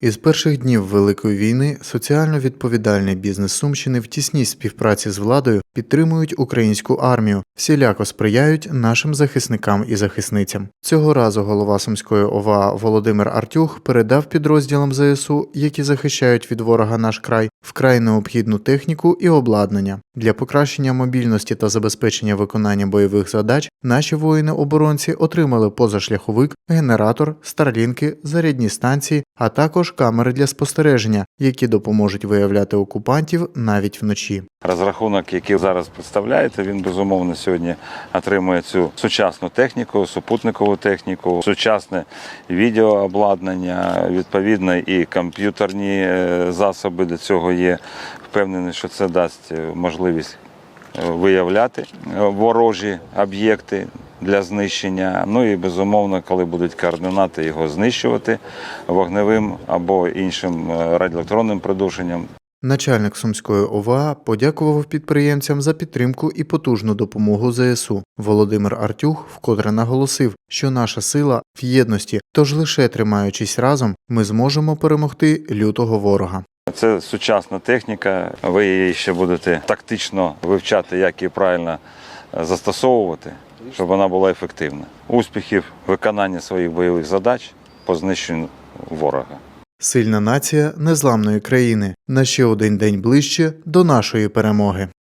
Із перших днів Великої війни соціально відповідальний бізнес Сумщини в тісній співпраці з владою підтримують українську армію, всіляко сприяють нашим захисникам і захисницям. Цього разу голова Сумської ОВА Володимир Артюх передав підрозділам ЗСУ, які захищають від ворога наш край, вкрай необхідну техніку і обладнання. Для покращення мобільності та забезпечення виконання бойових задач наші воїни-оборонці отримали позашляховик, генератор, старлінки, зарядні станції, а також камери для спостереження, які допоможуть виявляти окупантів навіть вночі. Розрахунок, який зараз представляєте, він безумовно сьогодні отримує цю сучасну техніку, супутникову техніку, сучасне відеообладнання, відповідно і комп'ютерні е, засоби до цього є. Впевнений, що це дасть е, можливість е, виявляти ворожі об'єкти для знищення. Ну і безумовно, коли будуть координати, його знищувати вогневим або іншим радіоелектронним придушенням. Начальник Сумської ОВА подякував підприємцям за підтримку і потужну допомогу ЗСУ. Володимир Артюх вкотре наголосив, що наша сила в єдності, тож лише тримаючись разом, ми зможемо перемогти лютого ворога. Це сучасна техніка. Ви її ще будете тактично вивчати, як її правильно е, застосовувати, щоб вона була ефективна. Успіхів виконання своїх бойових задач по знищенню ворога. Сильна нація незламної країни на ще один день ближче до нашої перемоги.